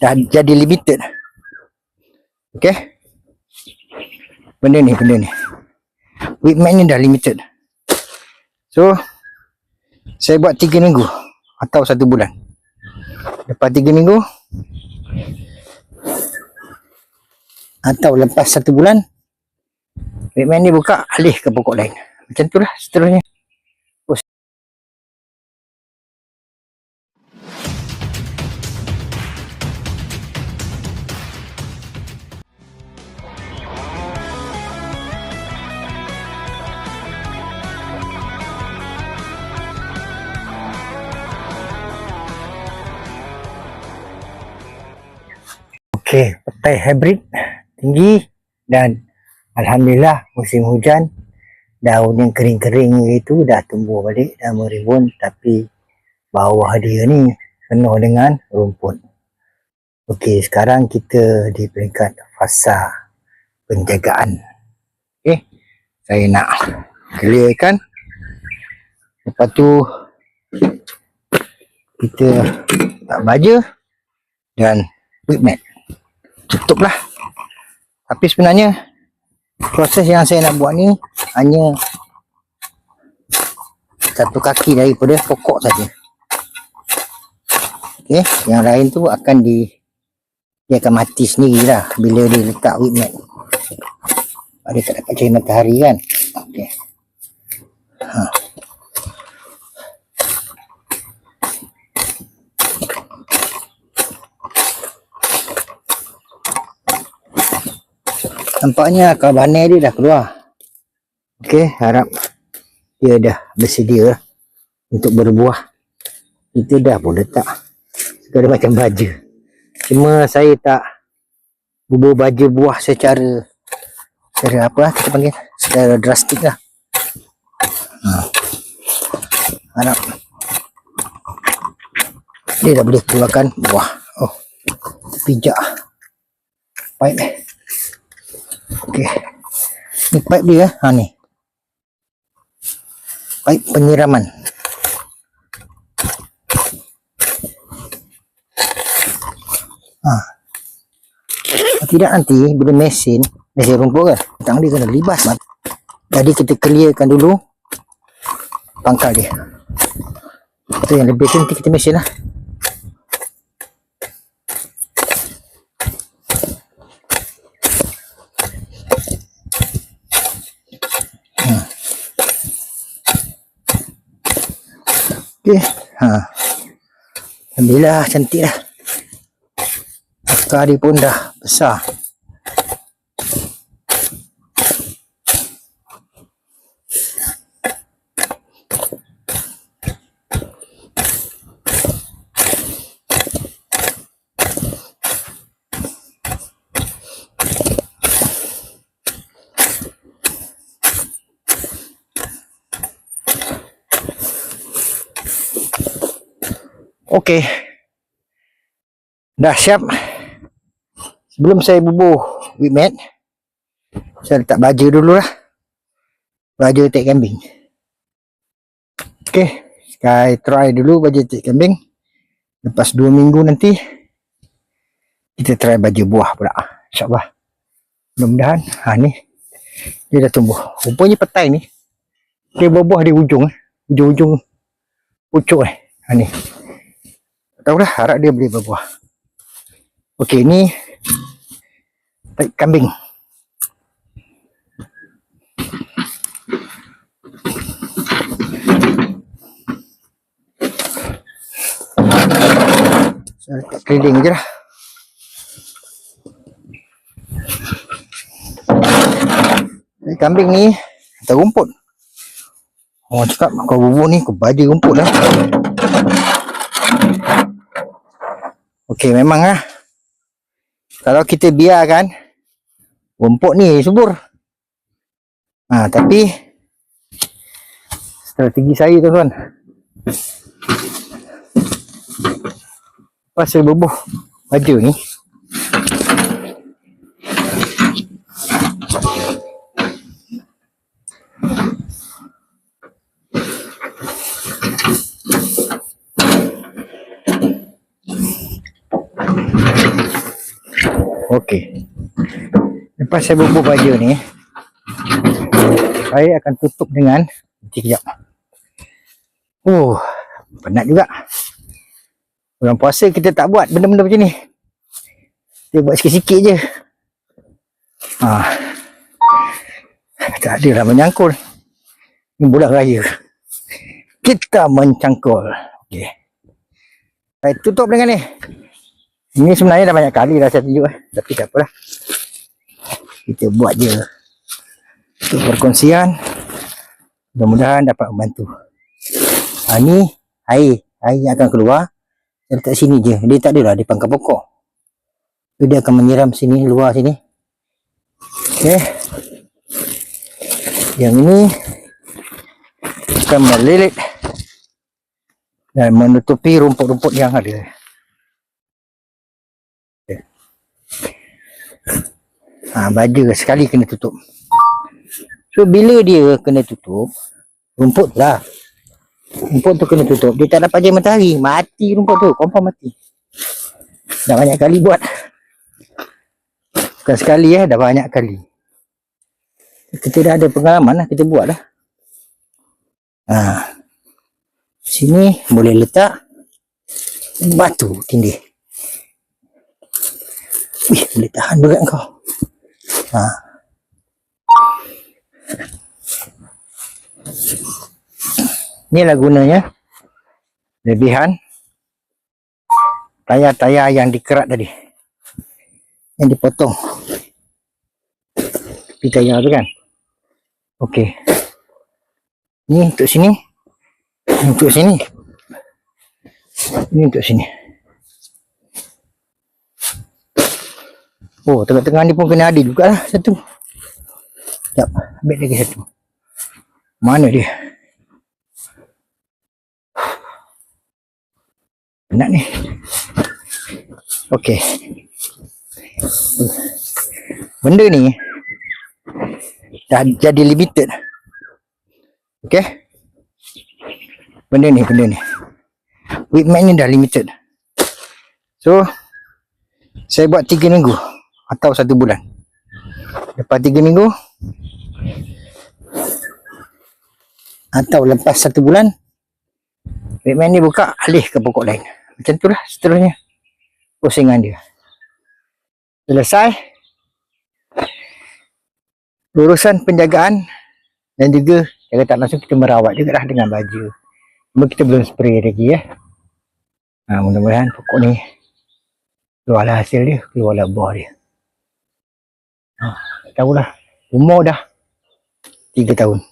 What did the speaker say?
dah jadi limited. Okay. Benda ni, benda ni. Whitman ni dah limited. So, saya buat tiga minggu atau satu bulan. Lepas tiga minggu atau lepas satu bulan, Whitman ni buka alih ke pokok lain. Macam tu lah seterusnya. Okey, petai hybrid tinggi dan Alhamdulillah musim hujan daun yang kering-kering itu dah tumbuh balik dah merimbun tapi bawah dia ni penuh dengan rumput. Okey, sekarang kita di peringkat fasa penjagaan. Okey, saya nak clearkan. Lepas tu kita tak baja dan mat tutuplah tapi sebenarnya proses yang saya nak buat ni hanya satu kaki daripada pokok saja. Okey yang lain tu akan di dia akan mati sendiri lah bila dia letak whip mat dia tak dapat cari matahari kan? Okey Nampaknya akar banai dia dah keluar. Okey, harap dia dah bersedia untuk berbuah. Itu dah pun letak. Segala macam baja. Cuma saya tak bubur baja buah secara secara apa lah kita panggil secara drastik lah. Ha. Harap dia dah boleh keluarkan buah. Oh, pijak. Baik. Okey. Ni pipe dia ha ni. Pipe penyiraman. Ha. Tidak nanti bila mesin mesin rumput kan tang dia kena libas. Jadi kita clearkan dulu pangkal dia. Itu yang lebih nanti kita mesin lah. Okey. Ha. Alhamdulillah cantik dah. Akar dia pun dah besar. Okey. Dah siap. Sebelum saya bubuh mat, saya letak baja dulu lah. Baja tek kambing. Okey. Saya try dulu baja tek kambing. Lepas 2 minggu nanti, kita try baju buah pula. InsyaAllah. Mudah-mudahan. Ha ni. Dia dah tumbuh. Rupanya petai ni. Dia berbuah di ujung. Ujung-ujung pucuk eh. Ha ni tahulah harap dia boleh berbuah. Okey ni baik kambing. Keliling je lah. Kambing ni atas rumput. Orang cakap kau bubur ni kau baju rumput lah Okey memang lah. Kalau kita biarkan rumput ni subur. Ha, tapi strategi saya tuan-tuan. Pas saya bubuh baju ni. Okey. Lepas saya bubur baju ni, saya akan tutup dengan nanti kejap. Oh, penat juga. Bulan puasa kita tak buat benda-benda macam ni. Kita buat sikit-sikit je. Ha. Tak ada lah menyangkul. Ini bulan raya. Kita mencangkul. Okey. Saya tutup dengan ni. Ini sebenarnya dah banyak kali dah saya tunjuk. eh. Tapi tak apalah. Kita buat je. Untuk perkongsian. Mudah-mudahan dapat membantu. Ha, ni air. Air yang akan keluar. Saya letak sini je. Dia tak adalah di pangkal pokok. So, dia akan menyiram sini, luar sini. Okey. Yang ini akan melilit dan menutupi rumput-rumput yang ada. Ha, baja sekali kena tutup. So bila dia kena tutup, rumput lah. Rumput tu kena tutup. Dia tak dapat je matahari. Mati rumput tu. Confirm mati. Dah banyak kali buat. Bukan sekali eh. Dah banyak kali. Kita dah ada pengalaman lah. Kita buat lah. Ha. Sini boleh letak batu tindih. Wih, boleh tahan berat kau. Ha. Inilah gunanya lebihan tayar-tayar yang dikerat tadi. Yang dipotong. Tepi tayar tu kan. Okey. Ni untuk sini. Ni untuk sini. Ni untuk sini. Oh, tengah-tengah ni pun kena ada jugalah satu. Sekejap, ambil lagi satu. Mana dia? Penat ni. Okey. Benda ni dah jadi limited. Okey. Benda ni, benda ni. Whitman ni dah limited. So, saya buat tiga minggu atau satu bulan. Lepas tiga minggu atau lepas satu bulan Batman ni buka alih ke pokok lain. Macam tu lah seterusnya. Pusingan dia. Selesai. Urusan penjagaan dan juga jaga tak langsung kita merawat juga lah dengan baju. Cuma kita belum spray lagi ya. Ha, mudah-mudahan pokok ni keluarlah hasil dia, keluarlah buah dia. Tahulah. Umur dah 3 tahun.